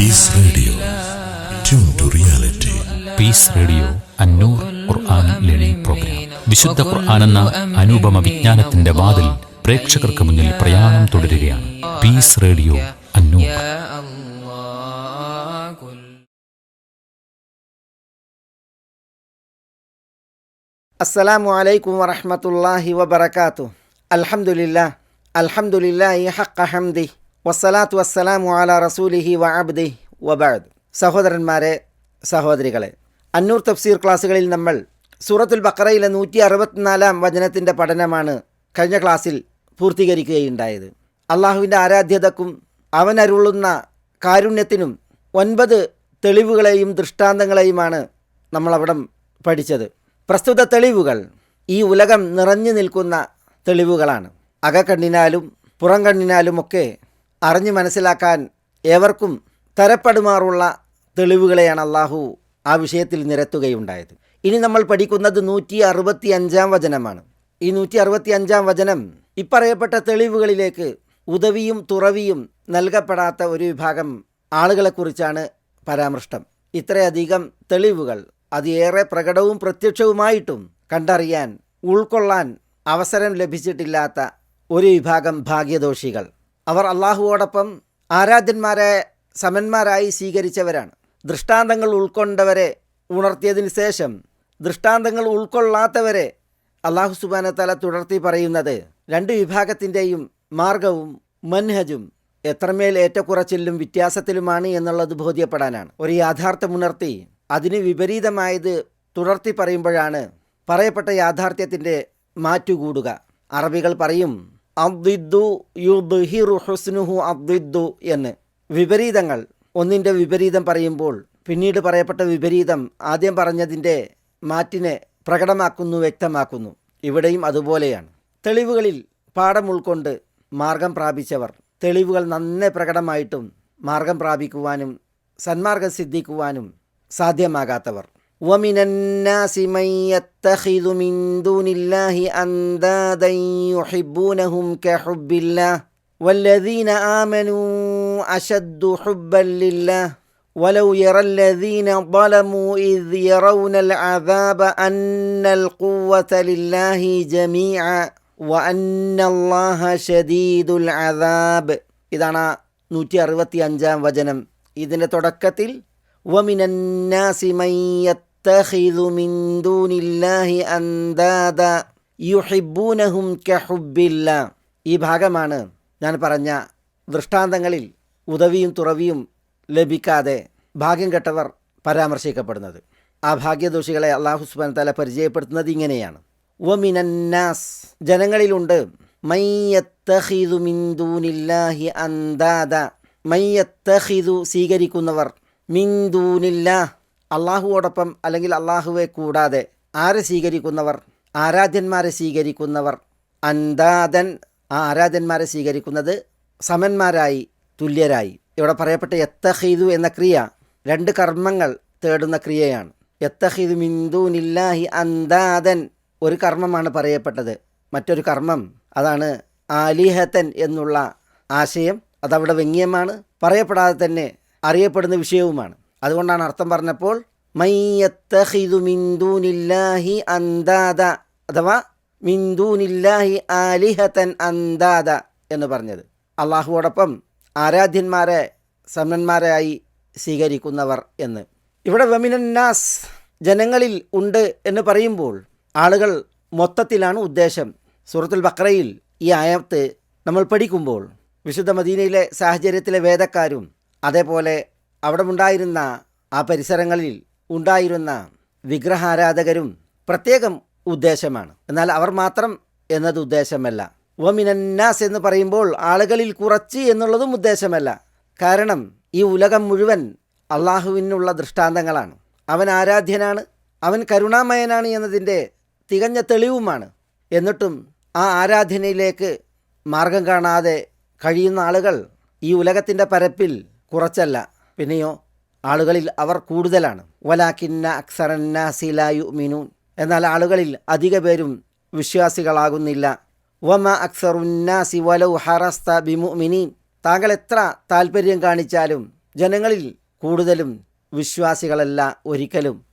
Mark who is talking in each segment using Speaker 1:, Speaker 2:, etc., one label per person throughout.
Speaker 1: Peace radio tune to reality
Speaker 2: peace radio Annoor Quran learning program വിശുദ്ധ ഖുർആൻ എന്ന അനുപമ വിജ്ഞാനത്തിന്റെ വാതിൽ പ്രേക്ഷകർക്ക് മുന്നിൽ പ്രയാണം തുടരുകയാണ്.
Speaker 3: Peace radio Annoor. അസ്സലാമു അലൈക്കും വറഹമത്തല്ലാഹി വബർക്കാത്തു അൽഹംദുലില്ലാ അൽഹംദുലില്ലാഹി ഹഖ ഹംദിഹി വസ്സലാത്തു വസ്സലാം വാല റസൂലിഹി വഅബ്ദി വബാദ് സഹോദരന്മാരെ സഹോദരികളെ അന്നൂർ തഫ്സീർ ക്ലാസ്സുകളിൽ നമ്മൾ സൂറത്തുൽ ബക്കറയിലെ നൂറ്റി അറുപത്തിനാലാം വചനത്തിന്റെ പഠനമാണ് കഴിഞ്ഞ ക്ലാസ്സിൽ പൂർത്തീകരിക്കുകയുണ്ടായത്. അള്ളാഹുവിന്റെ ആരാധ്യതക്കും അവനരുളുന്ന കാരുണ്യത്തിനും ഒൻപത് തെളിവുകളെയും ദൃഷ്ടാന്തങ്ങളെയുമാണ് നമ്മളവിടെ പഠിച്ചത്. പ്രസ്തുത തെളിവുകൾ ഈ ഉലകം നിറഞ്ഞു നിൽക്കുന്ന തെളിവുകളാണ്. അകക്കണ്ണിനാലും പുറം കണ്ണിനാലുമൊക്കെ അറിഞ്ഞു മനസ്സിലാക്കാൻ ഏവർക്കും തരപ്പെടുമാറുള്ള തെളിവുകളെയാണ് അള്ളാഹു ആ വിഷയത്തിൽ നിരത്തുകയുണ്ടായത്. ഇനി നമ്മൾ പഠിക്കുന്നത് നൂറ്റി അറുപത്തി അഞ്ചാം വചനമാണ്. ഈ നൂറ്റി അറുപത്തി അഞ്ചാം വചനം ഇപ്പറയപ്പെട്ട തെളിവുകളിലേക്ക് ഉദവിയും തുറവിയും നൽകപ്പെടാത്ത ഒരു വിഭാഗം ആളുകളെക്കുറിച്ചാണ് പരാമൃഷ്ടം ഇത്രയധികം തെളിവുകൾ അത് ഏറെ പ്രകടവും പ്രത്യക്ഷവുമായിട്ടും കണ്ടറിയാൻ ഉൾക്കൊള്ളാൻ അവസരം ലഭിച്ചിട്ടില്ലാത്ത ഒരു വിഭാഗം ഭാഗ്യദോഷികൾ. അവർ അള്ളാഹുവോടൊപ്പം ആരാധ്യന്മാരെ സമന്മാരായി സ്വീകരിച്ചവരാണ്. ദൃഷ്ടാന്തങ്ങൾ ഉൾക്കൊണ്ടവരെ ഉണർത്തിയതിന് ശേഷം ദൃഷ്ടാന്തങ്ങൾ ഉൾക്കൊള്ളാത്തവരെ അള്ളാഹു സുബാന തല തുടർത്തി പറയുന്നത് രണ്ട് വിഭാഗത്തിന്റെയും മാർഗവും മൻഹജും എത്രമേൽ ഏറ്റക്കുറച്ചിലും വ്യത്യാസത്തിലുമാണ് എന്നുള്ളത് ബോധ്യപ്പെടാനാണ്. ഒരു യാഥാർത്ഥ്യമുണർത്തി അതിന് വിപരീതമായത് തുടർത്തി പറയുമ്പോഴാണ് പറയപ്പെട്ട യാഥാർത്ഥ്യത്തിന്റെ മാറ്റുകൂടുക. അറബികൾ പറയും അദ്ദിദ്ദു യുദ്ഹിറു ഹുസ്നുഹു അദ്ദിദ്ദു എന്ന്. വിപരീതങ്ങൾ. ഒന്നിന്റെ വിപരീതം പറയുമ്പോൾ പിന്നീട് പറയപ്പെട്ട വിപരീതം ആദ്യം പറഞ്ഞതിന്റെ മാറ്റിനെ പ്രകടമാക്കുന്നു വ്യക്തമാക്കുന്നു. ഇവിടെയും അതുപോലെയാണ്. തെളിവുകളിൽ പാഠം ഉൾക്കൊണ്ട് മാർഗം പ്രാപിച്ചവർ. തെളിവുകൾ നന്നെ പ്രകടമായിട്ടും മാർഗം പ്രാപിക്കുവാനും സന്മാർഗം സിദ്ധിക്കുവാനും സാധ്യമാകാത്തവർ. ومن الناس من يتخذ من دون الله أندادا يحبونهم كحب الله والذين آمنوا أشد حبا لله ولو يرى الذين ظلموا إذ يرون العذاب أن القوة لله جميعا وأن الله شديد العذاب ഇതാണ് നൂറ്റി അറുപത്തി അഞ്ചാം വചനം ഇതിൻ്റെ തുടക്കത്തിൽ ومن الناس من يتخذ من دون الله أندادا يحبونهم كحب الله ഈ ഭാഗമാണ് ഞാൻ പറഞ്ഞ ദൃഷ്ടാന്തങ്ങളിൽ ഉദവിയും തുറവിയും ലഭിക്കാതെ ഭാഗ്യം കെട്ടവർ പരാമർശിക്കപ്പെടുന്നത് ആ ഭാഗ്യദോഷികളെ അള്ളാഹു സുബാൻ തല പരിചയപ്പെടുത്തുന്നത് ഇങ്ങനെയാണ് വമിനന്നാസ് ജനങ്ങളിലുണ്ട് മയ്യത്തഹിദു മിന്ദൂനില്ലാഹി അന്താദ മയ്യത്തഹിദു സ്വീകരിക്കുന്നവർ മിന്ദൂനില്ല അള്ളാഹുവോടൊപ്പം അല്ലെങ്കിൽ അള്ളാഹുവെ കൂടാതെ ആരെ സ്വീകരിക്കുന്നവർ? ആരാധ്യന്മാരെ സ്വീകരിക്കുന്നവർ. അന്താദൻ ആ ആരാധ്യന്മാരെ സ്വീകരിക്കുന്നത് സമന്മാരായി തുല്യരായി. ഇവിടെ പറയപ്പെട്ട എത്തഹീദു എന്ന ക്രിയ രണ്ട് കർമ്മങ്ങൾ തേടുന്ന ക്രിയയാണ്. എത്തഹീദു മിന്ദൂനില്ലാഹി അന്താദൻ. ഒരു കർമ്മമാണ് പറയപ്പെട്ടത്. മറ്റൊരു കർമ്മം അതാണ് ആലിഹത്തൻ എന്നുള്ള ആശയം. അതവിടെ വ്യംഗ്യമാണ്. പറയപ്പെടാതെ തന്നെ അറിയപ്പെടുന്ന വിഷയവുമാണ്. അതുകൊണ്ടാണ് അർത്ഥം പറഞ്ഞപ്പോൾ അന്താദ എന്ന് പറഞ്ഞത്. അള്ളാഹുവോടൊപ്പം ആരാധ്യന്മാരെ സമന്മാരായി സ്വീകരിക്കുന്നവർ എന്ന്. ഇവിടെ വെമിനന്നാസ് ജനങ്ങളിൽ ഉണ്ട് എന്ന് പറയുമ്പോൾ ആളുകൾ മൊത്തത്തിലാണ് ഉദ്ദേശം. സൂറത്തുൽ ബക്രയിൽ ഈ ആയത്ത് നമ്മൾ പഠിക്കുമ്പോൾ വിശുദ്ധ മദീനയിലെ സാഹചര്യത്തിലെ വേദക്കാരും അതേപോലെ അവിടെ ഉണ്ടായിരുന്ന ആ പരിസരങ്ങളിൽ ഉണ്ടായിരുന്ന വിഗ്രഹാരാധകരും പ്രത്യേകം ഉദ്ദേശമാണ്. എന്നാൽ അവർ മാത്രം എന്നത് ഉദ്ദേശമല്ല. ഓമിനന്നാസ് എന്ന് പറയുമ്പോൾ ആളുകളിൽ കുറച്ച് എന്നുള്ളതും ഉദ്ദേശമല്ല. കാരണം ഈ ഉലകം മുഴുവൻ അള്ളാഹുവിനുള്ള ദൃഷ്ടാന്തങ്ങളാണ്. അവൻ ആരാധ്യനാണ് അവൻ കരുണാമയനാണ് എന്നതിന്റെ തികഞ്ഞ തെളിവുമാണ്. എന്നിട്ടും ആ ആരാധനയിലേക്ക് മാർഗം കാണാതെ കഴിയുന്ന ആളുകൾ ഈ ഉലകത്തിന്റെ പരപ്പിൽ കുറച്ചല്ല. പിന്നെയോ ആളുകളിൽ അവർ കൂടുതലാണ്. വലാക്കിന്ന അക്സറന്നാസിലായു മിനൂൻ എന്നാൽ ആളുകളിൽ അധിക പേരും വിശ്വാസികളാകുന്നില്ല. വമ അക്സറുന്നാസി വലൗ ഹറസ്ത ബിമുമിനീൻ താങ്കൾ എത്ര താല്പര്യം കാണിച്ചാലും ജനങ്ങളിൽ കൂടുതലും വിശ്വാസികളല്ല ഒരിക്കലും.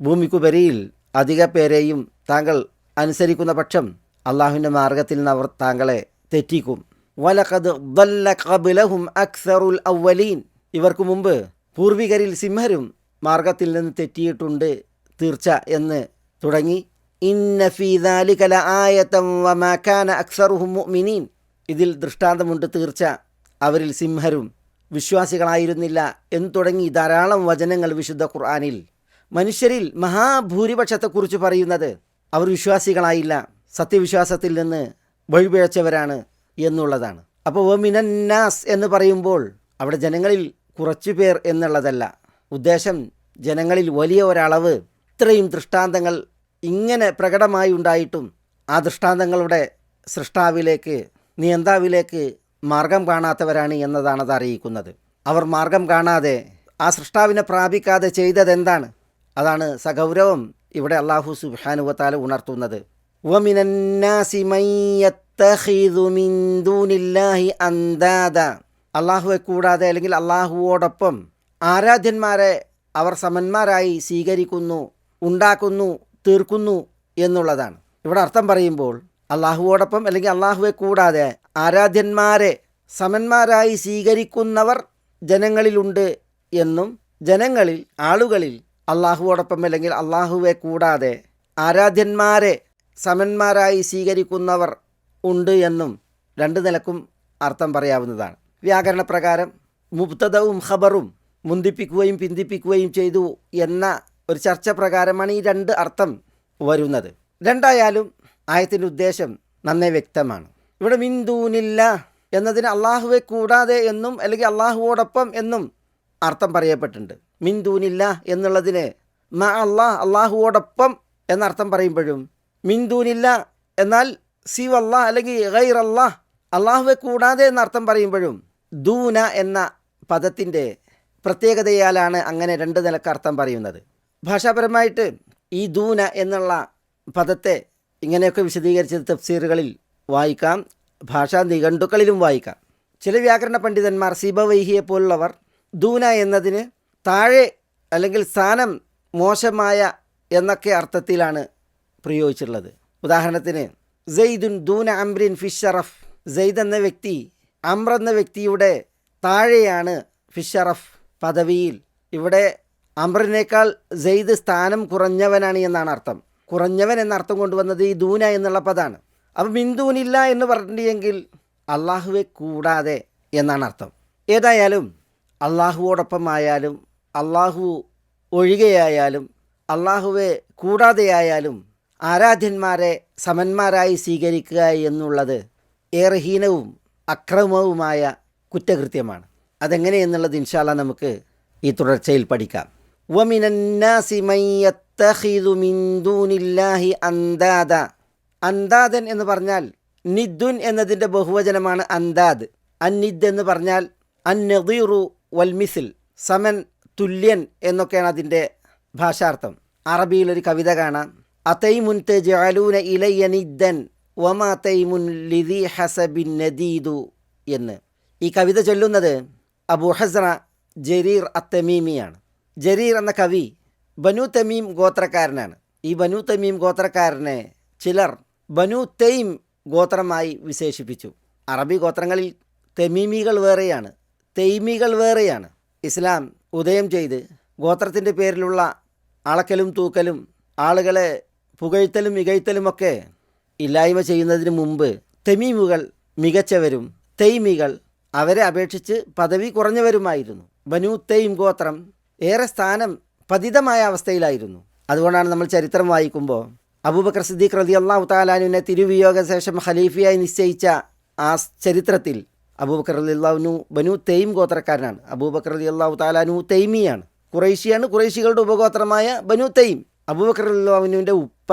Speaker 3: ഭൂമിക്കുപരിയിൽ അധിക പേരെയും താങ്കൾ അനുസരിക്കുന്ന പക്ഷം അള്ളാഹുവിന്റെ മാർഗത്തിൽ നിന്ന് അവർ താങ്കളെ തെറ്റിക്കും. വലഖദ് അക്സറുൽ ഇവർക്ക് മുമ്പ് പൂർവികരിൽ സിംഹരും മാർഗത്തിൽ നിന്ന് തെറ്റിയിട്ടുണ്ട് തീർച്ച എന്ന് തുടങ്ങി. ഇതിൽ ദൃഷ്ടാന്തമുണ്ട് തീർച്ച. അവരിൽ സിംഹരും വിശ്വാസികളായിരുന്നില്ല എന്ന് തുടങ്ങി ധാരാളം വചനങ്ങൾ വിശുദ്ധ ഖുർആാനിൽ. മനുഷ്യരിൽ മഹാഭൂരിപക്ഷത്തെക്കുറിച്ച് പറയുന്നത് അവർ വിശ്വാസികളായില്ല സത്യവിശ്വാസത്തിൽ നിന്ന് വഴിപിഴച്ചവരാണ്. എന്നുള്ളതാണ്. അപ്പോൾ മിനന്നാസ് എന്ന് പറയുമ്പോൾ അവിടെ ജനങ്ങളിൽ കുറച്ചു പേർ എന്നുള്ളതല്ല. ഉദ്ദേശം ജനങ്ങളിൽ വലിയ ഒരളവ് ഇത്രയും ദൃഷ്ടാന്തങ്ങൾ ഇങ്ങനെ പ്രകടമായി ഉണ്ടായിട്ടും ആ ദൃഷ്ടാന്തങ്ങളുടെ സൃഷ്ടാവിലേക്ക് നിയന്താവിലേക്ക് മാർഗം കാണാത്തവരാണ് എന്നതാണ് അത് അറിയിക്കുന്നത്. അവർ മാർഗം കാണാതെ ആ സൃഷ്ടാവിനെ പ്രാപിക്കാതെ ചെയ്തതെന്താണ്? അതാണ് സഗൗരവം ഇവിടെ അള്ളാഹു സുബാനുവത്താൽ ഉണർത്തുന്നത്. ഒമിനന്നാസിമയ്യത്ത് അള്ളാഹുവെ കൂടാതെ അല്ലെങ്കിൽ അള്ളാഹുവോടൊപ്പം ആരാധ്യന്മാരെ അവർ സമന്മാരായി സ്വീകരിക്കുന്നു ഉണ്ടാക്കുന്നു തീർക്കുന്നു എന്നുള്ളതാണ്. ഇവിടെ അർത്ഥം പറയുമ്പോൾ അള്ളാഹുവോടൊപ്പം അല്ലെങ്കിൽ അള്ളാഹുവെ കൂടാതെ ആരാധ്യന്മാരെ സമന്മാരായി സ്വീകരിക്കുന്നവർ ജനങ്ങളിലുണ്ട് എന്നും ജനങ്ങളിൽ ആളുകളിൽ അള്ളാഹുവോടൊപ്പം അല്ലെങ്കിൽ അള്ളാഹുവെ കൂടാതെ ആരാധ്യന്മാരെ സമന്മാരായി സ്വീകരിക്കുന്നവർ ഉണ്ട് എന്നും രണ്ട് നിലക്കും അർത്ഥം പറയാവുന്നതാണ്. വ്യാകരണപ്രകാരം മുബ്തദവും ഖബറും മുന്തിപ്പിക്കുകയും പിന്തിപ്പിക്കുകയും ചെയ്തു എന്ന ഒരു ചർച്ച പ്രകാരമാണ് ഈ രണ്ട് അർത്ഥം വരുന്നത്. രണ്ടായാലും ആയത്തിന്റെ ഉദ്ദേശം നന്നേ വ്യക്തമാണ്. ഇവിടെ മിന്ദൂനില്ല എന്നതിന് അള്ളാഹുവെ കൂടാതെ എന്നും അല്ലെങ്കിൽ അള്ളാഹുവോടൊപ്പം എന്നും അർത്ഥം പറയപ്പെട്ടിട്ടുണ്ട്. മിന്ദൂനില്ല എന്നുള്ളതിന് മ അള്ളാഹ് അള്ളാഹുവോടൊപ്പം എന്നർത്ഥം പറയുമ്പോഴും മിന്ദൂനില്ല എന്നാൽ സിവ് അള്ളാഹ് അല്ലെങ്കിൽ ഗൈർ അള്ളാഹ് അള്ളാഹുവെ കൂടാതെ എന്നർത്ഥം പറയുമ്പോഴും ദൂന എന്ന പദത്തിന്റെ പ്രത്യേകതയാലാണ് അങ്ങനെ രണ്ട് നിലയ്ക്ക് അർത്ഥം പറയുന്നത്. ഭാഷാപരമായിട്ട് ഈ ദൂന എന്നുള്ള പദത്തെ ഇങ്ങനെയൊക്കെ വിശദീകരിച്ചത് തഫ്സീറുകളിൽ വായിക്കാം ഭാഷാ നിഘണ്ടുക്കളിലും വായിക്കാം. ചില വ്യാകരണ പണ്ഡിതന്മാർ സിബവൈഹിയെ പോലുള്ളവർ ദൂന എന്നതിന് താഴെ അല്ലെങ്കിൽ സ്ഥാനം മോശമായ എന്നൊക്കെ അർത്ഥത്തിലാണ് പ്രയോഗിച്ചിട്ടുള്ളത്. ഉദാഹരണത്തിന് സെയ്ദുൻ ദൂന അംറിൻ ഫിഷറഫ് സെയ്ദ് എന്ന വ്യക്തി അമ്ര എന്ന വ്യക്തിയുടെ താഴെയാണ് ഫിഷറഫ് പദവിയിൽ. ഇവിടെ അമ്രിനേക്കാൾ സെയ്ദ് സ്ഥാനം കുറഞ്ഞവനാണ് എന്നാണ് അർത്ഥം. കുറഞ്ഞവൻ എന്ന അർത്ഥം കൊണ്ടുവന്നത് ഈ ദൂന എന്നുള്ള പദമാണ് അപ്പം മിന്ദൂനില്ല എന്ന് പറഞ്ഞിട്ടുണ്ടെങ്കിൽ അള്ളാഹുവെ കൂടാതെ എന്നാണ് അർത്ഥം. ഏതായാലും അള്ളാഹുവോടൊപ്പം ആയാലും അള്ളാഹു ഒഴികെയായാലും അള്ളാഹുവെ കൂടാതെയായാലും ആരാധ്യന്മാരെ സമന്മാരായി സ്വീകരിക്കുക എന്നുള്ളത് ഏറെ ഹീനവും അക്രമവുമായ കുറ്റകൃത്യമാണ്. അതെങ്ങനെയെന്നുള്ളത് ഇൻഷാല്ല നമുക്ക് ഈ തുടർച്ചയിൽ പഠിക്കാം. അന്താദ അന്താദൻ എന്ന് പറഞ്ഞാൽ നിദ്ദുൻ എന്നതിന്റെ ബഹുവചനമാണ് അന്താദ് അന്നിദ് എന്ന് പറഞ്ഞാൽ അന്നദീറു വൽമിസിൽ സമൻ തുല്യൻ എന്നൊക്കെയാണ് അതിന്റെ ഭാഷാർത്ഥം. അറബിയിൽ ഒരു കവിത കാണാം. അതൈമുൻ തെജാലൂന ഇലയ്യ വമാ തൈമുൻ ലിദി ഹസബിൻ നദീദു എന്ന് ഈ കവിത ചൊല്ലുന്നത് അബു ഹസ്ര ജരീർ അത്തമീമിയാണ്. ജരീർ എന്ന കവി ബനു തമീം ഗോത്രക്കാരനാണ്. ഈ ബനു തമീം ഗോത്രക്കാരനെ ചിലർ ബനു തെയ്ം ഗോത്രമായി വിശേഷിപ്പിച്ചു. അറബി ഗോത്രങ്ങളിൽ തെമീമികൾ വേറെയാണ് തെയ്മികൾ വേറെയാണ്. ഇസ്ലാം ഉദയം ചെയ്ത് ഗോത്രത്തിന്റെ പേരിലുള്ള അളക്കലും തൂക്കലും ആളുകളെ പുകഴ്ത്തലും മികഴ്ത്തലുമൊക്കെ ഇല്ലായ്മ ചെയ്യുന്നതിന് മുമ്പ് തെമീമുകൾ മികച്ചവരും തെയ്മികൾ അവരെ അപേക്ഷിച്ച് പദവി കുറഞ്ഞവരുമായിരുന്നു. ബനു തെയ്ം ഗോത്രം ഏറെ സ്ഥാനം പതിതമായ അവസ്ഥയിലായിരുന്നു. അതുകൊണ്ടാണ് നമ്മൾ ചരിത്രം വായിക്കുമ്പോൾ അബൂബക്കർ സിദ്ദീഖ് റതി അള്ളാഹു താലാനുവിനെ തിരുവിയോഗ ശേഷം ഖലീഫയായി നിശ്ചയിച്ച ആ ചരിത്രത്തിൽ അബൂബക്കർ അലി അള്ളാഹുനു ബനു തെയ്ം ഗോത്രക്കാരനാണ്. അബൂബക്കർ അലി അള്ളാഹു താലാനു തെയ്മിയാണ്. കുറേശിയാണ് കുറേശികളുടെ ഉപഗോത്രമായ ബനു തെയ്ം അബൂബക്കർ അള്ളാഹുനുവിന്റെ ഉപ്പ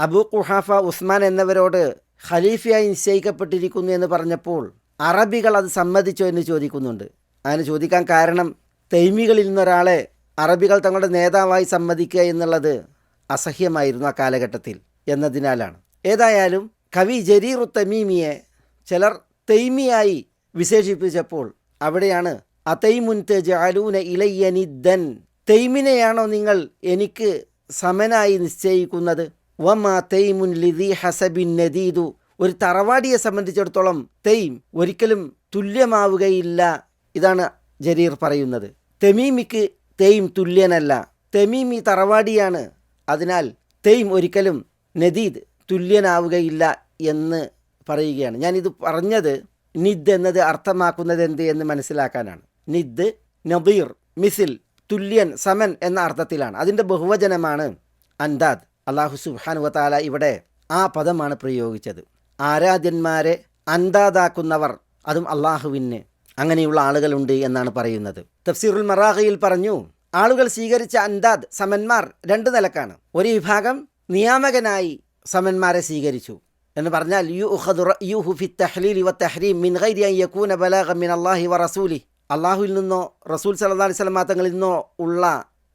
Speaker 3: അബൂ ഖുഹാഫ ഉസ്മാൻ എന്നവരോട് ഖലീഫയായി നിശ്ചയിക്കപ്പെട്ടിരിക്കുന്നു എന്ന് പറഞ്ഞപ്പോൾ അറബികൾ അത് സമ്മതിച്ചോ എന്ന് ചോദിക്കുന്നുണ്ട്. അങ്ങനെ ചോദിക്കാൻ കാരണം തെയ്മികളിൽ നിന്നൊരാളെ അറബികൾ തങ്ങളുടെ നേതാവായി സമ്മതിക്കുക എന്നുള്ളത് അസഹ്യമായിരുന്നു ആ കാലഘട്ടത്തിൽ എന്നതിനാലാണ്. ഏതായാലും കവി ജരീറു തമീമിയെ ചിലർ തൈമിയായി വിശേഷിപ്പിച്ചപ്പോൾ അവിടെയാണ് അതൈമുൻ തെജ് അലൂന ഇലയ്യനിദ്ദൻ തെയ്മിനെയാണോ നിങ്ങൾ എനിക്ക് സമനായി നിശ്ചയിക്കുന്നത്. വമാ തെയ്മുൻ ലിദി ഹസബിൻ നദീദു. ഒരു തറവാടിയെ സംബന്ധിച്ചിടത്തോളം തെയ്ം ഒരിക്കലും തുല്യമാവുകയില്ല ഇതാണ് ജരീർ പറയുന്നത്. തെമീമിക്ക് തെയ്ം തുല്യനല്ല. തെമീമി തറവാടിയാണ്. അതിനാൽ തെയ്ം ഒരിക്കലും നദീദ് തുല്യനാവുകയില്ല എന്ന് പറയുകയാണ്. ഞാനിത് പറഞ്ഞത് നിദ് എന്നത് അർത്ഥമാക്കുന്നത് എന്ത് എന്ന് മനസ്സിലാക്കാനാണ്. നിദ് നദീർ മിസിൽ തുല്യൻ സമൻ എന്ന അർത്ഥത്തിലാണ്. അതിന്റെ ബഹുവചനമാണ് അന്താദ്. അള്ളാഹു സുബാനുവത്താല ഇവിടെ ആ പദമാണ് പ്രയോഗിച്ചത്. ആരാധ്യന്മാരെ അന്താദാക്കുന്നവർ അതും അള്ളാഹുവിന് അങ്ങനെയുള്ള ആളുകളുണ്ട് എന്നാണ് പറയുന്നത്. തഫ്സീറുൽ മറാഹയിൽ പറഞ്ഞു ആളുകൾ സ്വീകരിച്ച അന്താദ് സമന്മാർ രണ്ട് നിലക്കാണ്. ഒരു വിഭാഗം നിയാമകനായി സമന്മാരെ സ്വീകരിച്ചു. എന്ന് പറഞ്ഞാൽ യു യു ഹുഫി തഹ്ലീൽ വ തഹ്രീം മിൻ ഗൈരി അൻ യകൂന മിൻ അല്ലാഹി വ റസൂലി. അള്ളാഹുവിൽ നിന്നോ റസൂൽ സല്ലാ അലൈഹി വസല്ലം തങ്ങളിൽ നിന്നോ ഉള്ള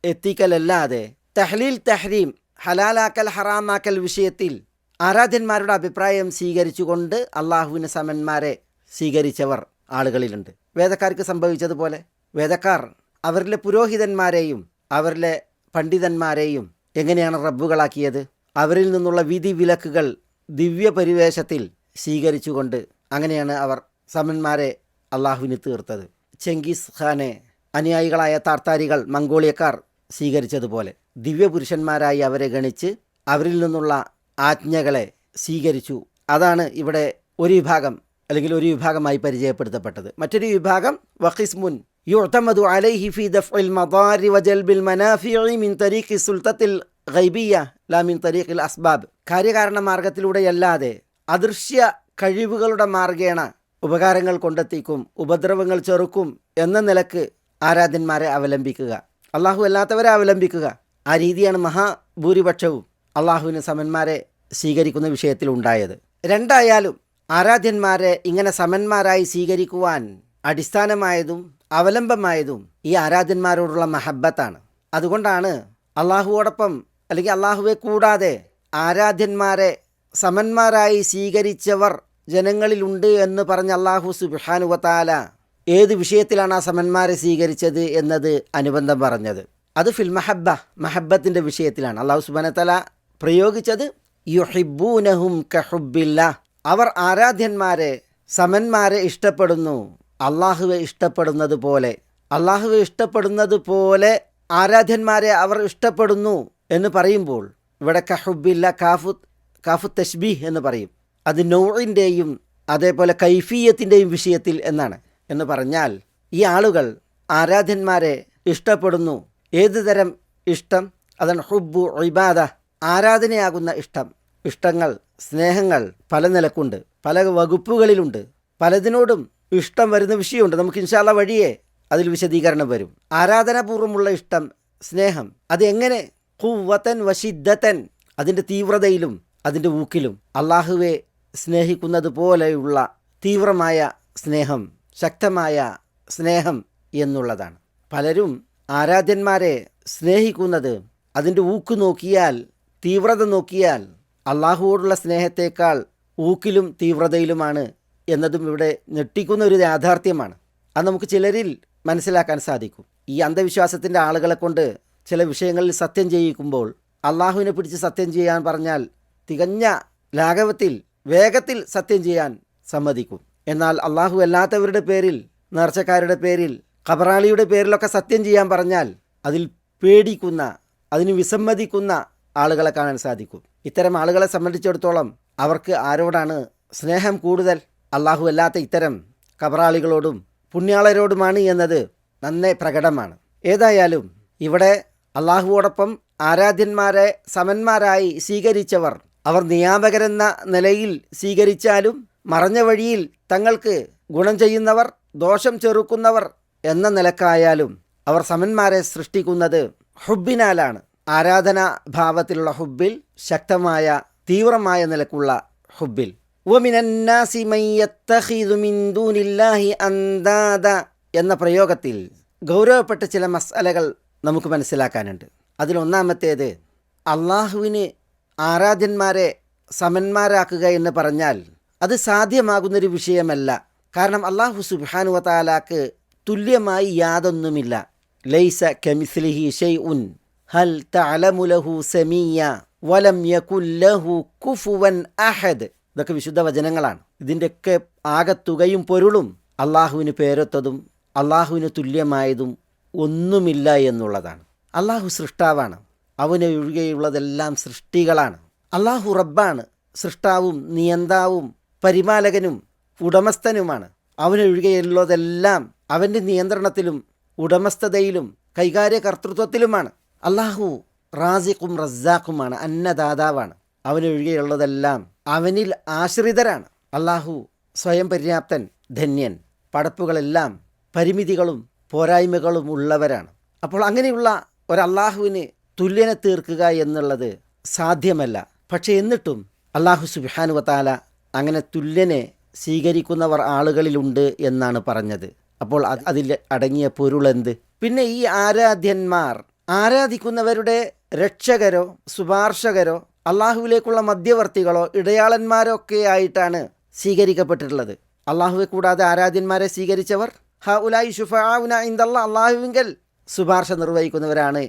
Speaker 3: എത്തിക്കലല്ലാതെ തഹ്ലീൽ തഹ്രീം ഹലാലാക്കൽ ഹറാമാക്കൽ വിഷയത്തിൽ ആരാധ്യന്മാരുടെ അഭിപ്രായം സ്വീകരിച്ചുകൊണ്ട് അള്ളാഹുവിന് സമന്മാരെ സ്വീകരിച്ചവർ ആളുകളിലുണ്ട്. വേദക്കാർക്ക് സംഭവിച്ചതുപോലെ വേദക്കാർ അവരിലെ പുരോഹിതന്മാരെയും അവരിലെ പണ്ഡിതന്മാരെയും എങ്ങനെയാണ് റബ്ബുകളാക്കിയത്? അവരിൽ നിന്നുള്ള വിധി വിലക്കുകൾ ദിവ്യ പരിവേഷത്തിൽ സ്വീകരിച്ചുകൊണ്ട് അങ്ങനെയാണ് അവർ സമന്മാരെ അള്ളാഹുവിന് തീർത്തത്. ചെങ്കിസ് ഖാനെ അനുയായികളായ താർത്താരികൾ മംഗോളിയക്കാർ സ്വീകരിച്ചതുപോലെ ദിവ്യപുരുഷന്മാരായി അവരെ ഗണിച്ച് അവരിൽ നിന്നുള്ള ആജ്ഞകളെ സ്വീകരിച്ചു. അതാണ് ഇവിടെ ഒരു വിഭാഗം അല്ലെങ്കിൽ ഒരു വിഭാഗമായി പരിചയപ്പെടുത്തപ്പെട്ടത്. മറ്റൊരു വിഭാഗം വഖിസ്മുൻ യുഅ്തമദു അലൈഹി ഫി ദഫ്ഇൽ മദാരി വജൽബിൽ മനാഫിഇ മിൻ തരീഖി സുൽത്തത്തിൽ ഗൈബിയ ലാ മിൻ തരീഖിൽ അസ്ബാബ്. കാര്യകാരണ മാർഗത്തിലൂടെയല്ലാതെ അദൃശ്യ കഴിവുകളുടെ മാർഗേണ ഉപകാരങ്ങൾ കൊണ്ടെത്തിക്കും ഉപദ്രവങ്ങൾ ചെറുക്കും എന്ന നിലയ്ക്ക് ആരാധ്യന്മാരെ അവലംബിക്കുക. അള്ളാഹു അല്ലാത്തവരെ അവലംബിക്കുക. ആ രീതിയാണ് മഹാഭൂരിപക്ഷവും അള്ളാഹുവിന് സമന്മാരെ സ്വീകരിക്കുന്ന വിഷയത്തിൽ ഉണ്ടായത്. രണ്ടായാലും ആരാധ്യന്മാരെ ഇങ്ങനെ സമന്മാരായി സ്വീകരിക്കുവാൻ അടിസ്ഥാനമായതും അവലംബമായതും ഈ ആരാധ്യന്മാരോടുള്ള മഹബത്താണ്. അതുകൊണ്ടാണ് അള്ളാഹുവോടൊപ്പം അല്ലെങ്കിൽ അള്ളാഹുവെ കൂടാതെ ആരാധ്യന്മാരെ സമന്മാരായി സ്വീകരിച്ചവർ ജനങ്ങളിലുണ്ട് എന്ന് പറഞ്ഞ അള്ളാഹു സുബിഹാനുവത്താല ഏത് വിഷയത്തിലാണ് ആ സമന്മാരെ സ്വീകരിച്ചത് എന്നത് അനുബന്ധം പറഞ്ഞത്. അത് ഫിൽ മഹബ്ബ മഹബത്തിന്റെ വിഷയത്തിലാണ്. അള്ളാഹു സുബാനത്തല പ്രയോഗിച്ചത് യുഹിബൂനഹും കഹുബില്ല അവർ ആരാധ്യന്മാരെ സമന്മാരെ ഇഷ്ടപ്പെടുന്നു. അള്ളാഹുവെ ഇഷ്ടപ്പെടുന്നത് പോലെ. അള്ളാഹുവെ ഇഷ്ടപ്പെടുന്നത് പോലെ ആരാധ്യന്മാരെ അവർ ഇഷ്ടപ്പെടുന്നു എന്ന് പറയുമ്പോൾ ഇവിടെ കഹുബില്ല കാഫു കാഫു തഷ്ബീഹ് എന്ന് പറയും. അത് നൗറിന്റെയും അതേപോലെ കൈഫീയത്തിന്റെയും വിഷയത്തിൽ എന്നാണ്. എന്ന് പറഞ്ഞാൽ ഈ ആളുകൾ ആരാധ്യന്മാരെ ഇഷ്ടപ്പെടുന്നു. ഏതു തരം ഇഷ്ടം? അതാണ് ഹുബു ഇബാദ ആരാധനയാകുന്ന ഇഷ്ടം. ഇഷ്ടങ്ങൾ സ്നേഹങ്ങൾ പല നിലക്കുണ്ട്. പല വകുപ്പുകളിലുണ്ട്. പലതിനോടും ഇഷ്ടം വരുന്ന വിഷയമുണ്ട്. നമുക്ക് ഇൻഷാല്ല വഴിയേ അതിൽ വിശദീകരണം വരും. ആരാധനാപൂർവമുള്ള ഇഷ്ടം സ്നേഹം അത് എങ്ങനെ? ഹുവത്തൻ വശിദ്ധത്തൻ അതിന്റെ തീവ്രതയിലും അതിന്റെ ഊക്കിലും. അള്ളാഹുവെ സ്നേഹിക്കുന്നത് പോലെയുള്ള തീവ്രമായ സ്നേഹം ശക്തമായ സ്നേഹം എന്നുള്ളതാണ്. പലരും ആരാധ്യന്മാരെ സ്നേഹിക്കുന്നത് അതിന്റെ ഊക്ക് നോക്കിയാൽ തീവ്രത നോക്കിയാൽ അള്ളാഹുവോടുള്ള സ്നേഹത്തേക്കാൾ ഊക്കിലും തീവ്രതയിലുമാണ് എന്നതും ഇവിടെ ഞെട്ടിക്കുന്ന ഒരു യാഥാർത്ഥ്യമാണ്. അത് നമുക്ക് ചിലരിൽ മനസ്സിലാക്കാൻ സാധിക്കും. ഈ അന്ധവിശ്വാസത്തിന്റെ ആളുകളെ കൊണ്ട് ചില വിഷയങ്ങളിൽ സത്യം ചെയ്യിക്കുമ്പോൾ അള്ളാഹുവിനെ പിടിച്ച് സത്യം ചെയ്യാൻ പറഞ്ഞാൽ തികഞ്ഞ ലാഘവത്തിൽ വേഗത്തിൽ സത്യം ചെയ്യാൻ സമ്മതിക്കും. എന്നാൽ അള്ളാഹു അല്ലാത്തവരുടെ പേരിൽ നേർച്ചക്കാരുടെ പേരിൽ ഖബറാളിയുടെ പേരിലൊക്കെ സത്യം ചെയ്യാൻ പറഞ്ഞാൽ അതിൽ പേടിക്കുന്ന അതിന് വിസമ്മതിക്കുന്ന ആളുകളെ കാണാൻ സാധിക്കും. ഇത്തരം ആളുകളെ സംബന്ധിച്ചിടത്തോളം അവർക്ക് ആരോടാണ് സ്നേഹം കൂടുതൽ? അള്ളാഹു അല്ലാത്ത ഇത്തരം കബറാളികളോടും പുണ്യാളരോടുമാണ് എന്നത് നന്നേ പ്രകടമാണ്. ഏതായാലും ഇവിടെ അള്ളാഹുവോടൊപ്പം ആരാധ്യന്മാരെ സമന്മാരായി സ്വീകരിച്ചവർ അവർ നിയാമകരെന്ന നിലയിൽ സ്വീകരിച്ചാലും മറഞ്ഞ വഴിയിൽ തങ്ങൾക്ക് ഗുണം ചെയ്യുന്നവർ ദോഷം ചെറുക്കുന്നവർ എന്ന നിലക്കായാലും അവർ സമന്മാരെ സൃഷ്ടിക്കുന്നത് ഹുബിനാലാണ് ആരാധനാ ഭാവത്തിലുള്ള ഹുബിൽ ശക്തമായ തീവ്രമായ നിലക്കുള്ള ഹുബിൽ എന്ന പ്രയോഗത്തിൽ ഗൗരവപ്പെട്ട ചില മസാലകൾ നമുക്ക് മനസ്സിലാക്കാനുണ്ട്. അതിലൊന്നാമത്തേത് അള്ളാഹുവിന് ആരാധ്യന്മാരെ സമന്മാരാക്കുക എന്ന് പറഞ്ഞാൽ അത് സാധ്യമാകുന്നൊരു വിഷയമല്ല. കാരണം അള്ളാഹു സുബാനു താലാക്ക് തുല്യമായി യാതൊന്നുമില്ല. ലൈസ കെമിസ്ലിഹി ഷെയ് ഉൻ ഹൽ തലമുലഹു സെമിയ വലം യകുല്ലഹു കുഫുവൻ അഹദ്. ഇതൊക്കെ വിശുദ്ധ വചനങ്ങളാണ്. ഇതിന്റെയൊക്കെ ആകത്തുകയും പൊരുളും അള്ളാഹുവിന് പേരൊത്തതും അള്ളാഹുവിന് തുല്യമായതും ഒന്നുമില്ല എന്നുള്ളതാണ്. അള്ളാഹു സൃഷ്ടാവാണ്. അവന് ഒഴികെയുള്ളതെല്ലാം സൃഷ്ടികളാണ്. അള്ളാഹു റബ്ബാണ് സൃഷ്ടാവും നിയന്താവും പരിപാലകനും ഉടമസ്ഥനുമാണ്. അവനൊഴികെയുള്ളതെല്ലാം അവന്റെ നിയന്ത്രണത്തിലും ഉടമസ്ഥതയിലും കൈകാര്യകർത്തൃത്വത്തിലുമാണ്. അള്ളാഹു റാസിഖും റസാഖുമാണ് അന്നദാതാവാണ്. അവനൊഴികെയുള്ളതെല്ലാം അവനിൽ ആശ്രിതരാണ്. അള്ളാഹു സ്വയം പര്യാപ്തൻ ധന്യൻ. പടപ്പുകളെല്ലാം പരിമിതികളും പോരായ്മകളും ഉള്ളവരാണ്. അപ്പോൾ അങ്ങനെയുള്ള ഒരല്ലാഹുവിന് തുല്യനെ തീർക്കുക എന്നുള്ളത് സാധ്യമല്ല. പക്ഷേ എന്നിട്ടും അള്ളാഹു സുബാനുവത്താല അങ്ങനെ തുല്യനെ സ്വീകരിക്കുന്നവർ ആളുകളിലുണ്ട് എന്നാണ് പറഞ്ഞത്. അപ്പോൾ അത് അതിൽ അടങ്ങിയ പൊരുളെന്ത് പിന്നെ ഈ ആരാധ്യന്മാർ ആരാധിക്കുന്നവരുടെ രക്ഷകരോ ശുപാർശകരോ അള്ളാഹുവിലേക്കുള്ള മധ്യവർത്തികളോ ഇടയാളന്മാരോ ഒക്കെ ആയിട്ടാണ് സ്വീകരിക്കപ്പെട്ടിട്ടുള്ളത്. അള്ളാഹുവെ കൂടാതെ ആരാധ്യന്മാരെ സ്വീകരിച്ചവർ? ഹ ഉലായി ഷുഫാവുന ഇന്ദല്ല അള്ളാഹുവിങ്കൽ ശുപാർശ നിർവഹിക്കുന്നവരാണ്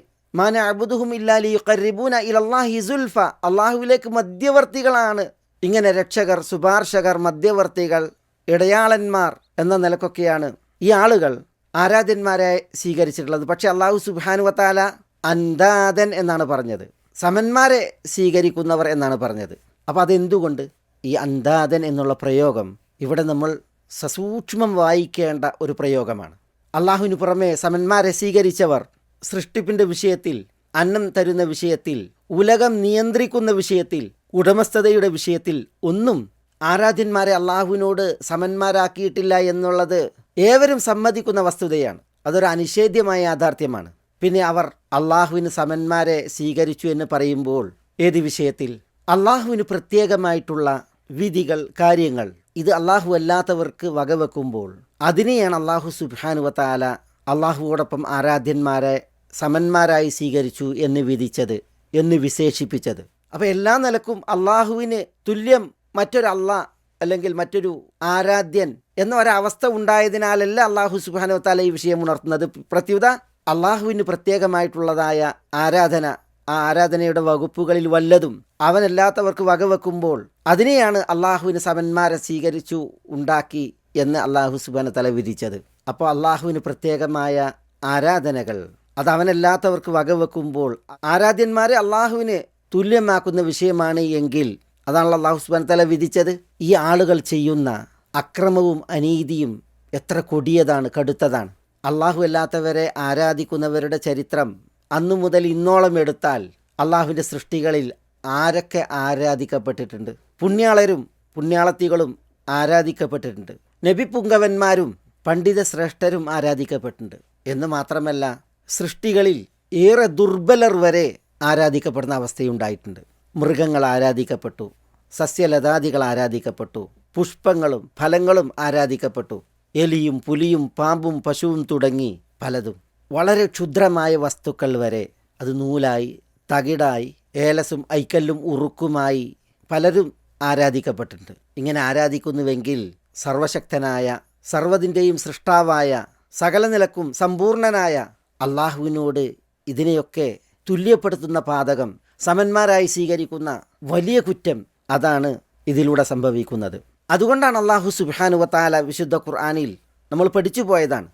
Speaker 3: സുൽഫ. അള്ളാഹുവിലേക്ക് മധ്യവർത്തികളാണ്. ഇങ്ങനെ രക്ഷകർ ശുപാർശകർ മധ്യവർത്തികൾ ഇടയാളന്മാർ എന്ന നിലക്കൊക്കെയാണ് ഈ ആളുകൾ ആരാധ്യന്മാരെ സ്വീകരിച്ചിട്ടുള്ളത്. പക്ഷേ അള്ളാഹു സുബാനുവത്താല അന്താദൻ എന്നാണ് പറഞ്ഞത്. സമന്മാരെ സ്വീകരിക്കുന്നവർ എന്നാണ് പറഞ്ഞത്. അപ്പോൾ അതെന്തുകൊണ്ട്? ഈ അന്താദൻ എന്നുള്ള പ്രയോഗം ഇവിടെ നമ്മൾ സസൂക്ഷ്മം വായിക്കേണ്ട ഒരു പ്രയോഗമാണ്. അള്ളാഹുവിന് പുറമെ സമന്മാരെ സ്വീകരിച്ചവർ സൃഷ്ടിപ്പിന്റെ വിഷയത്തിൽ അന്നം തരുന്ന വിഷയത്തിൽ ഉലകം നിയന്ത്രിക്കുന്ന വിഷയത്തിൽ ഉടമസ്ഥതയുടെ വിഷയത്തിൽ ഒന്നും ആരാധ്യന്മാരെ അള്ളാഹുവിനോട് സമന്മാരാക്കിയിട്ടില്ല എന്നുള്ളത് ഏവരും സമ്മതിക്കുന്ന വസ്തുതയാണ്. അതൊരു അനിഷേധ്യമായ യാഥാർത്ഥ്യമാണ്. പിന്നെ അവർ അള്ളാഹുവിന് സമന്മാരെ സ്വീകരിച്ചു എന്ന് പറയുമ്പോൾ ഏത് വിഷയത്തിൽ? അള്ളാഹുവിന് പ്രത്യേകമായിട്ടുള്ള വിധികൾ കാര്യങ്ങൾ ഇത് അള്ളാഹു അല്ലാത്തവർക്ക് വകവെക്കുമ്പോൾ അതിനെയാണ് അള്ളാഹു സുബാനുവത്താല അള്ളാഹുവോടൊപ്പം ആരാധ്യന്മാരെ സമന്മാരായി സ്വീകരിച്ചു എന്ന് വിധിച്ചത് എന്ന് വിശേഷിപ്പിച്ചത്. അപ്പോൾ എല്ലാ നിലക്കും അള്ളാഹുവിന് തുല്യം മറ്റൊരു അള്ളാ അല്ലെങ്കിൽ മറ്റൊരു ആരാധ്യൻ എന്ന ഒരവസ്ഥ ഉണ്ടായതിനാലല്ല അള്ളാഹു സുബാനോ താല ഈ വിഷയം ഉണർത്തുന്നത്. പ്രത്യുത അള്ളാഹുവിന് പ്രത്യേകമായിട്ടുള്ളതായ ആരാധന ആ ആരാധനയുടെ വകുപ്പുകളിൽ വല്ലതും അവനല്ലാത്തവർക്ക് വകവെക്കുമ്പോൾ അതിനെയാണ് അള്ളാഹുവിന് സമന്മാരെ സ്വീകരിച്ചു ഉണ്ടാക്കി എന്ന് അള്ളാഹു സുബാന തല വിധിച്ചത്. അപ്പോൾ അള്ളാഹുവിന് പ്രത്യേകമായ ആരാധനകൾ. അത് അവനല്ലാത്തവർക്ക് വകവെക്കുമ്പോൾ ആരാധ്യന്മാരെ അള്ളാഹുവിന് തുല്യമാക്കുന്ന വിഷയമാണ് എങ്കിൽ അതാണല്ലോ അള്ളാഹു സുബാൻ തല വിധിച്ചത്. ഈ ആളുകൾ ചെയ്യുന്ന അക്രമവും അനീതിയും എത്ര കൊടിയതാണ് കടുത്തതാണ്. അള്ളാഹു അല്ലാത്തവരെ ആരാധിക്കുന്നവരുടെ ചരിത്രം അന്നു മുതൽ ഇന്നോളം എടുത്താൽ അള്ളാഹുവിന്റെ സൃഷ്ടികളിൽ ആരൊക്കെ ആരാധിക്കപ്പെട്ടിട്ടുണ്ട്? പുണ്യാളരും പുണ്യാളത്തികളും ആരാധിക്കപ്പെട്ടിട്ടുണ്ട്. നബി നബിപുങ്കവന്മാരും പണ്ഡിത ശ്രേഷ്ഠരും ആരാധിക്കപ്പെട്ടിട്ടുണ്ട്. എന്ന് മാത്രമല്ല സൃഷ്ടികളിൽ ഏറെ ദുർബലർ വരെ ആരാധിക്കപ്പെടുന്ന അവസ്ഥയുണ്ടായിട്ടുണ്ട്. മൃഗങ്ങൾ ആരാധിക്കപ്പെട്ടു സസ്യലതാദികൾ ആരാധിക്കപ്പെട്ടു പുഷ്പങ്ങളും ഫലങ്ങളും ആരാധിക്കപ്പെട്ടു എലിയും പുലിയും പാമ്പും പശുവും തുടങ്ങി പലതും. വളരെ ക്ഷുദ്രമായ വസ്തുക്കൾ വരെ അത് നൂലായി തകിടായി ഏലസും ഐക്കല്ലും ഉറുക്കുമായി പലരും ആരാധിക്കപ്പെട്ടിട്ടുണ്ട്. ഇങ്ങനെ ആരാധിക്കുന്നുവെങ്കിൽ സർവശക്തനായ സർവതിന്റെയും സൃഷ്ടാവായ സകല നിലക്കും സമ്പൂർണനായ അള്ളാഹുവിനോട് ഇതിനെയൊക്കെ തുല്യപ്പെടുത്തുന്ന പാതകം സമന്മാരായി സ്വീകരിക്കുന്ന വലിയ കുറ്റം അതാണ് ഇതിലൂടെ സംഭവിക്കുന്നത്. അതുകൊണ്ടാണ് അള്ളാഹു സുബാനുവത്താല വിശുദ്ധ ഖുർആാനിൽ നമ്മൾ പഠിച്ചു പോയതാണ്.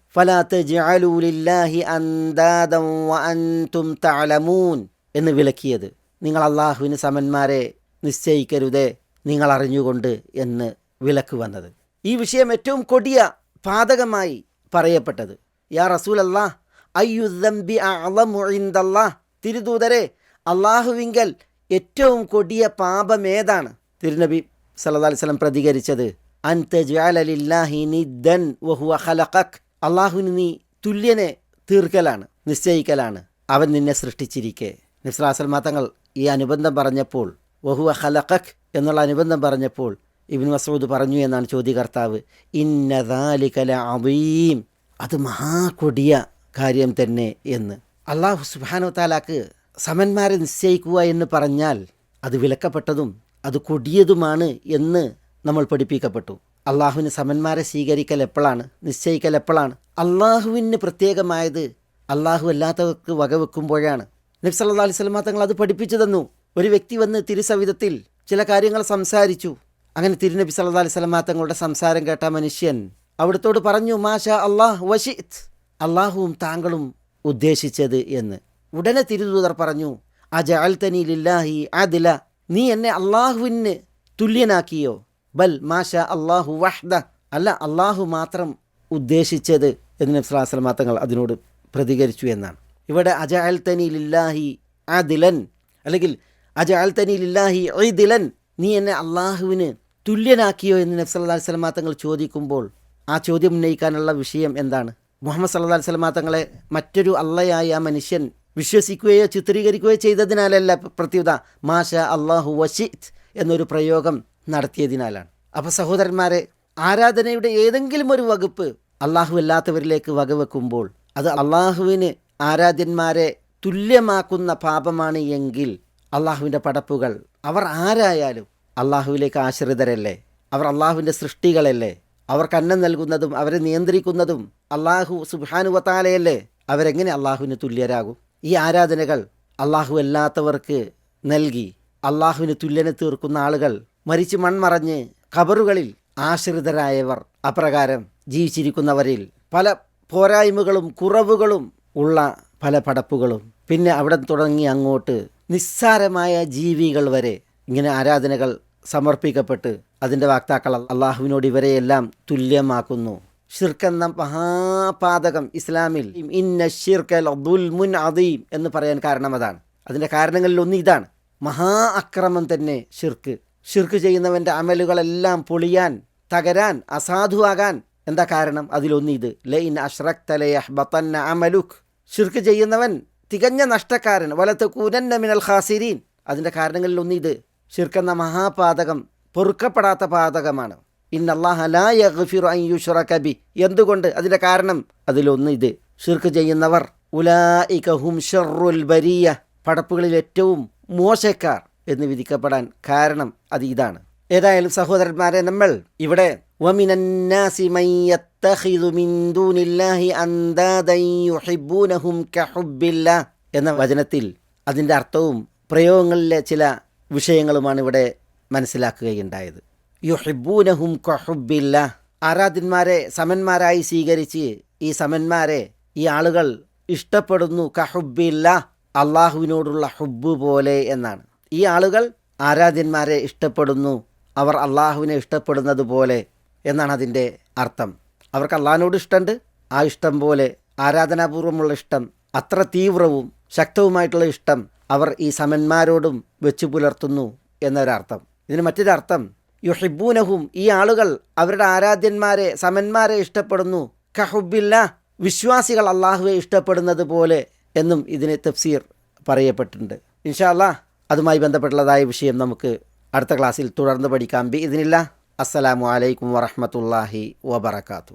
Speaker 3: എന്ന് വിലക്കിയത്. നിങ്ങൾ അള്ളാഹുവിന് സമന്മാരെ നിശ്ചയിക്കരുതേ നിങ്ങൾ അറിഞ്ഞുകൊണ്ട് എന്ന് വിലക്ക് വന്നത്. ഈ വിഷയം ഏറ്റവും കൊടിയ പാതകമായി പറയപ്പെട്ടത്. യാ റസൂൽ അല്ലാ അയ്യുദംബി അളമുഴിന്തല്ലാ തിരുദൂതരെ അള്ളാഹുവിങ്കൽ ഏറ്റവും കൊടിയ പാപമേതാണ്? തിരുനബി സല്ലാ അലൈഹി വസല്ലം പ്രതികരിച്ചത് ജഅലലില്ലാഹി നിദ്ദൻ ഖലഖക്. അള്ളാഹുവിന് നീ തുല്യനെ തീർക്കലാണ് നിശ്ചയിക്കലാണ് അവൻ നിന്നെ സൃഷ്ടിച്ചിരിക്കെ. നിസ്ലാസൽമാ തങ്ങൾ ഈ അനുബന്ധം പറഞ്ഞപ്പോൾ വഹുവ ഖലഖക് എന്നുള്ള അനുബന്ധം പറഞ്ഞപ്പോൾ ഇബിൻ മസൂദ് പറഞ്ഞു എന്നാണ് ചോദ്യകർത്താവ്. ഇന്നദാലികല അവീം അത് മഹാകൊടിയ കാര്യം തന്നെ എന്ന്. അള്ളാഹു സുബാനു താലാക്ക് സമന്മാരെ നിശ്ചയിക്കുക എന്ന് പറഞ്ഞാൽ അത് വിലക്കപ്പെട്ടതും അത് കൊടിയതുമാണ് എന്ന് നമ്മൾ പഠിപ്പിക്കപ്പെട്ടു. അള്ളാഹുവിന് സമന്മാരെ സ്വീകരിക്കൽ എപ്പോഴാണ്? നിശ്ചയിക്കൽ എപ്പോഴാണ്? അള്ളാഹുവിന് പ്രത്യേകമായത് അള്ളാഹു അല്ലാത്തവർക്ക് വകവെക്കുമ്പോഴാണ് നബി സല്ലാ അലൈഹി തങ്ങൾ അത് പഠിപ്പിച്ചു തന്നു. ഒരു വ്യക്തി വന്ന് തിരുസവിധത്തിൽ ചില കാര്യങ്ങൾ സംസാരിച്ചു. അങ്ങനെ തിരുനബി സല്ലാ അലൈഹി സ്വലമാ തങ്ങളുടെ സംസാരം കേട്ട മനുഷ്യൻ അവിടുത്തോട് പറഞ്ഞു മാഷ അള്ളാഹ് വഷിത് അള്ളാഹുവും താങ്കളും ഉദ്ദേശിച്ചത് എന്ന്. ഉടനെ തിരുദൂതർ പറഞ്ഞു അജഅൽതനി ലില്ലാഹി ആദില നീ എന്നെ അള്ളാഹുവിന് തുല്യനാക്കിയോ? ബൽ മാഷ അള്ളാഹു വഹ്ദ. അല്ല അള്ളാഹു മാത്രം ഉദ്ദേശിച്ചത്. എന്ന് നബ്സ്ലാസ്ലമാ തങ്ങൾ അതിനോട് പ്രതികരിച്ചു എന്നാണ്. ഇവിടെ അജഅൽതനി ലില്ലാഹി ആദിലൻ അല്ലെങ്കിൽ അജ അജഅൽതനി ലില്ലാഹി ഐദിലൻ നീ എന്നെ അള്ളാഹുവിന് തുല്യനാക്കിയോ എന്ന് നബ്സ് നബ്സല്ലാ സ്വലമാ തങ്ങൾ ചോദിക്കുമ്പോൾ ആ ചോദ്യം ഉന്നയിക്കാനുള്ള വിഷയം എന്താണ്? മുഹമ്മദ് സല്ലാ സ്വലമാ തങ്ങളെ മറ്റൊരു അള്ളയായി ആ മനുഷ്യൻ വിശ്വസിക്കുകയോ ചിത്രീകരിക്കുകയോ ചെയ്തതിനാലല്ല പ്രത്യുത മാഷ അള്ളാഹു വഷിത് എന്നൊരു പ്രയോഗം നടത്തിയതിനാലാണ്. അപ്പോൾ സഹോദരന്മാരെ ആരാധനയുടെ ഏതെങ്കിലും ഒരു വകുപ്പ് അള്ളാഹു അല്ലാത്തവരിലേക്ക് വകവെക്കുമ്പോൾ അത് അള്ളാഹുവിന് ആരാധ്യന്മാരെ തുല്യമാക്കുന്ന പാപമാണ് എങ്കിൽ അള്ളാഹുവിന്റെ പടപ്പുകൾ അവർ ആരായാലും അള്ളാഹുവിലേക്ക് ആശ്രിതരല്ലേ? അവർ അള്ളാഹുവിന്റെ സൃഷ്ടികളല്ലേ? അവർക്ക് അന്നം നൽകുന്നതും അവരെ നിയന്ത്രിക്കുന്നതും അള്ളാഹു സുബാനുവത്താലയല്ലേ അവരെങ്ങനെ അള്ളാഹുവിന് തുല്യരാകും? ഈ ആരാധനകൾ അള്ളാഹു അല്ലാത്തവർക്ക് നൽകി അള്ളാഹുവിന് തുല്യനെ തീർക്കുന്ന ആളുകൾ മരിച്ച് മൺമറഞ്ഞ് ഖബറുകളിൽ ആശ്രിതരായവർ അപ്രകാരം ജീവിച്ചിരിക്കുന്നവരിൽ പല പോരായ്മകളും കുറവുകളും ഉള്ള പല പടപ്പുകളും. പിന്നെ അവിടെ തുടങ്ങി അങ്ങോട്ട് നിസ്സാരമായ ജീവികൾ വരെ ഇങ്ങനെ ആരാധനകൾ സമർപ്പിക്കപ്പെട്ട് അതിന്റെ വാക്താക്കൾ അള്ളാഹുവിനോട് ഇവരെയെല്ലാം തുല്യമാക്കുന്നു. ഷിർക്കെന്ന മഹാപാതകം ഇസ്ലാമിൽ ഇന്ന ഷിർക്കൽ മുൻ അദീം എന്ന് പറയാൻ കാരണം അതാണ്. അതിന്റെ കാരണങ്ങളിൽ ഒന്ന് ഇതാണ്. മഹാ അക്രമം തന്നെ ഷിർക്ക് ഷിർക്ക് ചെയ്യുന്നവന്റെ അമലുകളെല്ലാം പൊളിയാൻ തകരാൻ അസാധുവാകാൻ എന്താ കാരണം? അതിലൊന്ന് ഇത്. ലൈൻ തലയഹ്ബത്തന്ന അമലുഖ് ഷിർക്ക് ചെയ്യുന്നവൻ തികഞ്ഞ നഷ്ടക്കാരൻ. വലത്ത് കൂനന്ന മിനൽ ഖാസിരീൻ. അതിന്റെ കാരണങ്ങളിൽ ഒന്ന് ഇത്. ശിർക്കെന്ന മഹാപാതകം പൊറുക്കപ്പെടാത്ത പാതകമാണ്. ഇന്നല്ലാഹലായുറബി എന്തുകൊണ്ട്? അതിന്റെ കാരണം? അതിലൊന്ന് ഇത്. ഷിർക്ക് ചെയ്യുന്നവർ ഉലായിക്കുംബരിയ ബരിയ. പടപ്പുകളിൽ ഏറ്റവും മോശക്കാർ എന്ന് വിധിക്കപ്പെടാൻ കാരണം അത് ഇതാണ്. ഏതായാലും സഹോദരന്മാരെ നമ്മൾ ഇവിടെ എന്ന വചനത്തിൽ അതിന്റെ അർത്ഥവും പ്രയോഗങ്ങളിലെ ചില വിഷയങ്ങളുമാണ് ഇവിടെ മനസ്സിലാക്കുകയുണ്ടായത്. യുഹിബൂനഹും കഹുബില്ല ആരാധ്യന്മാരെ സമന്മാരായി സ്വീകരിച്ച് ഈ സമന്മാരെ ഈ ആളുകൾ ഇഷ്ടപ്പെടുന്നു കഹുബില്ല അള്ളാഹുവിനോടുള്ള ഹുബ്ബ് പോലെ എന്നാണ്. ഈ ആളുകൾ ആരാധ്യന്മാരെ ഇഷ്ടപ്പെടുന്നു അവർ അള്ളാഹുവിനെ ഇഷ്ടപ്പെടുന്നത് പോലെ എന്നാണ് അതിന്റെ അർത്ഥം. അവർക്ക് അള്ളാഹിനോട് ഇഷ്ടമുണ്ട് ആ ഇഷ്ടം പോലെ ആരാധനാപൂർവമുള്ള ഇഷ്ടം അത്ര തീവ്രവും ശക്തവുമായിട്ടുള്ള ഇഷ്ടം അവർ ഈ സമന്മാരോടും വെച്ചു പുലർത്തുന്നു എന്നൊരർത്ഥം. ഇതിന് മറ്റൊരർത്ഥം യുഹിബൂനഹും ഈ ആളുകൾ അവരുടെ ആരാധ്യന്മാരെ സമന്മാരെ ഇഷ്ടപ്പെടുന്നു. കഹുബില്ല വിശ്വാസികൾ അള്ളാഹുവെ ഇഷ്ടപ്പെടുന്നത് പോലെ എന്നും ഇതിന് തഫ്സീർ പറയപ്പെട്ടിട്ടുണ്ട്. ഇൻഷാ അല്ലാ അതുമായി ബന്ധപ്പെട്ടുള്ളതായ വിഷയം നമുക്ക് അടുത്ത ക്ലാസ്സിൽ തുടർന്ന് പഠിക്കാം. ബി ഇതിനില്ല അസ്സലാമു അലൈക്കും വറഹമത്തല്ലാഹി വബർക്കാത്തു